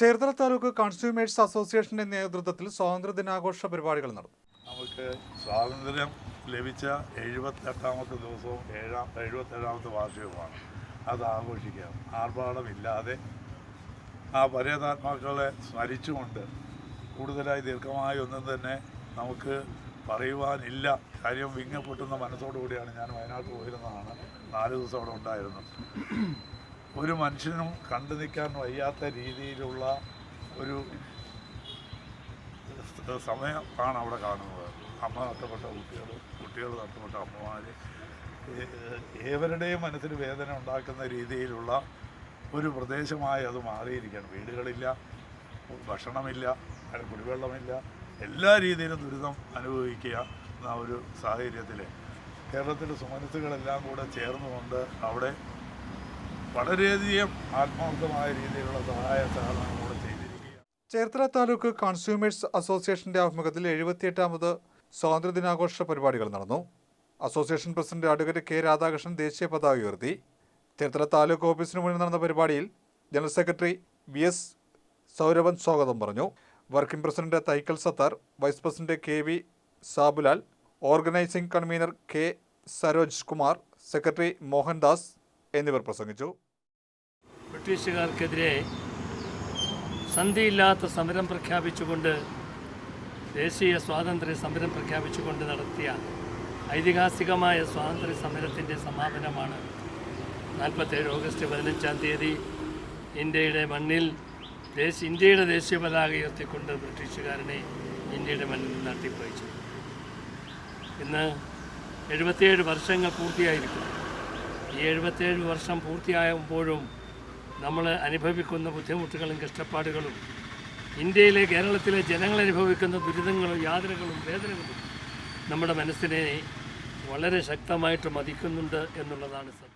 Cherthala taluk consumers അസോസിയേഷന്റെ നേതൃത്വത്തിൽ സ്വാതന്ത്ര്യ ദിനാഘോഷ പരിപാടികൾ നടന്നു. നമുക്ക് സ്വാതന്ത്ര്യം ലഭിച്ച എഴുപത്തെട്ടാമത്തെ ദിവസവും ഏഴാം എഴുപത്തേഴാമത്തെ വാർഷികമാണ് അത് ആഘോഷിക്കാം. ആർഭാടമില്ലാതെ ആ പരേതാത്മാക്കളെ സ്മരിച്ചുകൊണ്ട് കൂടുതലായി ദീർഘമായി ഒന്നും തന്നെ നമുക്ക് പറയുവാനില്ല. കാര്യം വിങ്ങപ്പെട്ടുന്ന മനസ്സോടുകൂടിയാണ് ഞാൻ വയനാട്ടിൽ പോയിരുന്നതാണ്. നാല് ദിവസം അവിടെ ഉണ്ടായിരുന്നു ഒരു മനുഷ്യനും കണ്ടു നിൽക്കാൻ വയ്യാത്ത രീതിയിലുള്ള ഒരു സമയമാണ് അവിടെ കാണുന്നത്. അമ്മ നഷ്ടപ്പെട്ട കുട്ടികൾ കുട്ടികൾ നഷ്ടപ്പെട്ട അമ്മമാർ ഏവരുടെയും മനസ്സിന് വേദന ഉണ്ടാക്കുന്ന രീതിയിലുള്ള ഒരു പ്രദേശമായി അത് മാറിയിരിക്കുകയാണ്. വീടുകളില്ല ഭക്ഷണമില്ല കുടിവെള്ളമില്ല എല്ലാ രീതിയിലും ദുരിതം അനുഭവിക്കുക എന്ന ഒരു സാഹചര്യത്തിൽ കേരളത്തിലെ സുമനസ്സുകളെല്ലാം കൂടെ ചേർന്നുകൊണ്ട് അവിടെ വളരെയധികം ആത്മാർത്ഥമായ രീതിയിലുള്ള സഹായ സഹകരണം കൂടെ ചെയ്തിരിക്കുകയാണ്. ചേർത്തല താലൂക്ക് കൺസ്യൂമേഴ്സ് അസോസിയേഷന്റെ ആഭിമുഖ്യത്തിൽ എഴുപത്തിയെട്ടാമത് സ്വാതന്ത്ര്യ ദിനാഘോഷ പരിപാടികൾ നടന്നു. Association president advocate K Radhakrishnan ദേശീയ പതാക ഉയർത്തി. ചേർത്തല താലൂക്ക് ഓഫീസിന് മുന്നിൽ നടന്ന പരിപാടിയിൽ general secretary V S Saurabhan സ്വാഗതം പറഞ്ഞു. Working president Thaikkal Sathar vice president K V Sabulal organising convener K Saroj Kumar secretary Mohandas എന്നിവർ പ്രസംഗിച്ചു. ബ്രിട്ടീഷുകാർക്കെതിരെ സന്ധിയില്ലാത്ത സമരം പ്രഖ്യാപിച്ചുകൊണ്ട് ദേശീയ സ്വാതന്ത്ര്യ സമരം പ്രഖ്യാപിച്ചുകൊണ്ട് നടത്തിയ ഐതിഹാസികമായ സ്വാതന്ത്ര്യ സമരത്തിന്റെ സമാപനമാണ് നാൽപ്പത്തേഴ് ഓഗസ്റ്റ് പതിനഞ്ചാം തീയതി ഇന്ത്യയുടെ മണ്ണിൽ ദേശ ഇന്ത്യയുടെ ദേശീയ പതാക ഉയർത്തിക്കൊണ്ട് ബ്രിട്ടീഷുകാരനെ ഇന്ത്യയുടെ മണ്ണിൽ നിന്ന് ഇന്ന് എഴുപത്തിയേഴ് വർഷങ്ങൾ പൂർത്തിയായിരിക്കുന്നു. ഈ എഴുപത്തേഴ് വർഷം പൂർത്തിയായപ്പോഴും നമ്മൾ അനുഭവിക്കുന്ന ബുദ്ധിമുട്ടുകളും കഷ്ടപ്പാടുകളും ഇന്ത്യയിലെ കേരളത്തിലെ ജനങ്ങൾ അനുഭവിക്കുന്ന ദുരിതങ്ങളും യാതനകളും വേദനകളും നമ്മുടെ മനസ്സിനെ വളരെ ശക്തമായിട്ട് മതിക്കുന്നുണ്ട് എന്നുള്ളതാണ് സത്യം.